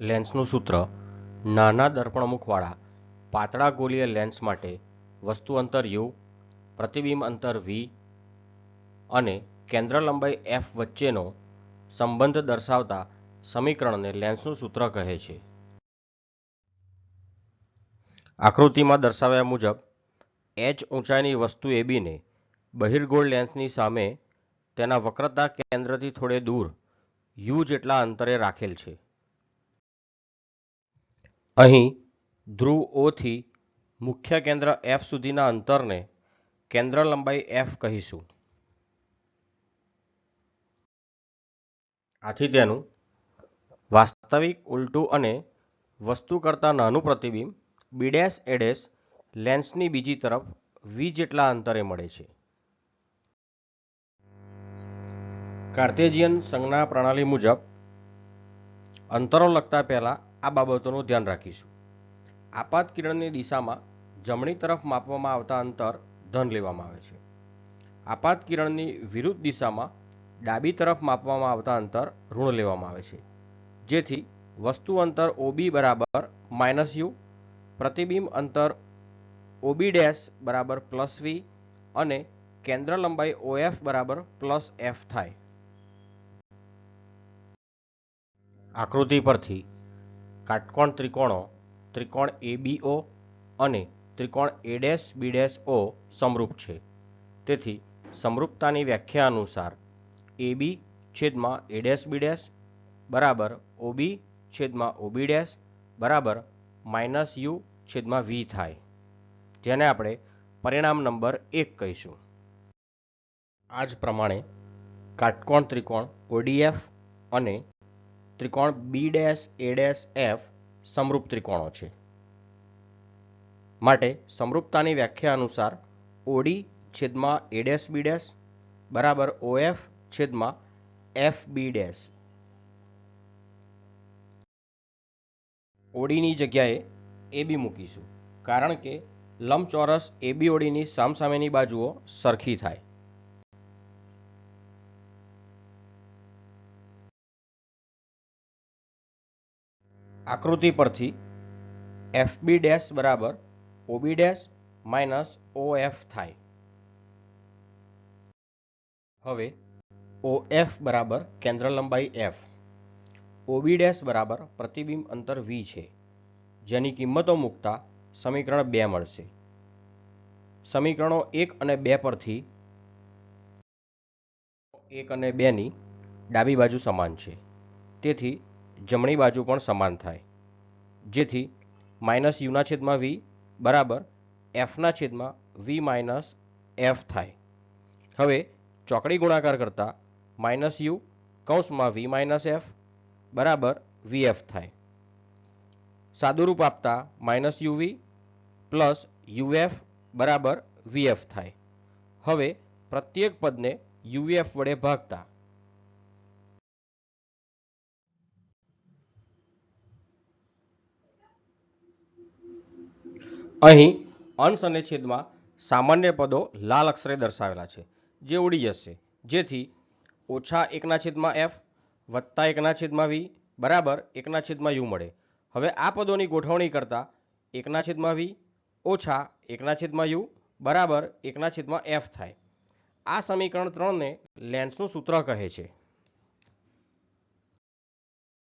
લેન્સનું સૂત્ર, નાના દર્પણમુખવાળા, પાતળા ગોલીય લેન્સ માટે વસ્તુ અંતર યુ, પ્રતિબિંબ અંતર વી અને કેન્દ્ર લંબાઈ એફ વચ્ચેનો સંબંધ દર્શાવતા સમીકરણને લેન્સનું સૂત્ર કહે છે. આકૃતિમાં દર્શાવ્યા મુજબ એચ ઊંચાઈની વસ્તુ એબીને બહિર્ગોળ લેન્સની સામે તેના વક્રતા કેન્દ્રથી થોડે દૂર યુ જેટલા અંતરે રાખેલ છે. અહીં ધ્રુવ ઓથી મુખ્ય કેન્દ્ર એફ સુધીના અંતરને કેન્દ્ર લંબાઈ એફ કહીશું. આથી તેનું વાસ્તવિક ઉલટું અને વસ્તુ કરતાં નાનું પ્રતિબિંબ બીડેસ એડેસ લેન્સની બીજી તરફ વી જેટલા અંતરે મળે છે. કાર્તેજિયન સંજ્ઞા પ્રણાલી મુજબ અંતરો લખતા પહેલા આ બાબતોનું ધ્યાન રાખીશું. આપાત કિરણની દિશામાં જમણી તરફ માપવામાં આવતા અંતર ધન લેવામાં આવે છે. આપાત કિરણની વિરુદ્ધ દિશામાં ડાબી તરફ માપવામાં આવતા અંતર ઋણ લેવામાં આવે છે. જેથી વસ્તુ અંતર ઓબી બરાબર માઇનસ યુ, પ્રતિબિંબ અંતર ઓબી ડેશ બરાબર પ્લસ વી અને કેન્દ્ર લંબાઈ ઓએફ બરાબર પ્લસ એફ થાય. આકૃતિ પરથી કાટકોણ ત્રિકોણો, ત્રિકોણ એબીઓ અને ત્રિકોણ એ ડેશ બી ડેશ ઓ સમરૂપ છે. તેથી સમરૂપતાની વ્યાખ્યા અનુસાર એબી છેદમાં એ ડેશ બી ડેશ બરાબર ઓબી છેદમાં ઓબી ડેશ બરાબર માઇનસ યુ છેદમાં વી થાય. જેને આપણે પરિણામ નંબર એક કહીશું. આ જ પ્રમાણે કાટકોણ ત્રિકોણ ઓડીએફ અને ત્રિકોણ B dash A dash F સમરૂપ ત્રિકોણો છે. માટે સમરૂપતાની વ્યાખ્યા અનુસાર ઓડી છેદમાં એ ડેશ બી ડેશ બરાબર ઓએફ છેદમાં એફ બી ડેશ. ઓડીની જગ્યાએ એ બી મૂકીશું. કારણ કે લંબચોરસ એ બી ઓડીની સામસામેની બાજુઓ સરખી થાય. આકૃતિ પરથી એફ બી ડેશ બરાબર O B dash minus O F થાય. હવે ઓ એફ બરાબર કેન્દ્ર લંબાઈ એફ ઓબી ડેશ બરાબર પ્રતિબિંબ અંતર વી છે. જેની કિંમતો મૂકતા સમીકરણ બે મળશે. સમીકરણો એક અને બે પરથી એક અને બેની ડાબી બાજુ સમાન છે. તેથી જમણી બાજુ પણ સમાન થાય. જેથી માઇનસ યુના છેદમાં વી બરાબર એફના છેદમાં વી માઇનસ એફ થાય. હવે ચોકડી ગુણાકાર કરતાં માઇનસ યુ કૌંસમાં વી માઇનસ એફ બરાબર વીએફ થાય. સાદુરૂપ આપતા માઇનસ યુવી પ્લસ યુએફ બરાબર વીએફ થાય. હવે પ્રત્યેક પદને યુએફ વડે ભાગતા અહીં અંશ અને છેદમાં સામાન્ય પદો લાલ અક્ષરે દર્શાવેલા છે, જે ઉડી જશે. જેથી ઓછા એકના છેદમાં એફ, વત્તા એકના છેદમાં વી, બરાબર એકના છેદમાં યુ મળે. હવે આ પદોની ગોઠવણી કરતાં એકના છેદમાં વી ઓછા એકના છેદમાં યુ, બરાબર એકના છેદમાં એફ થાય. આ સમીકરણ ત્રણને લેન્સનું સૂત્ર કહે છે.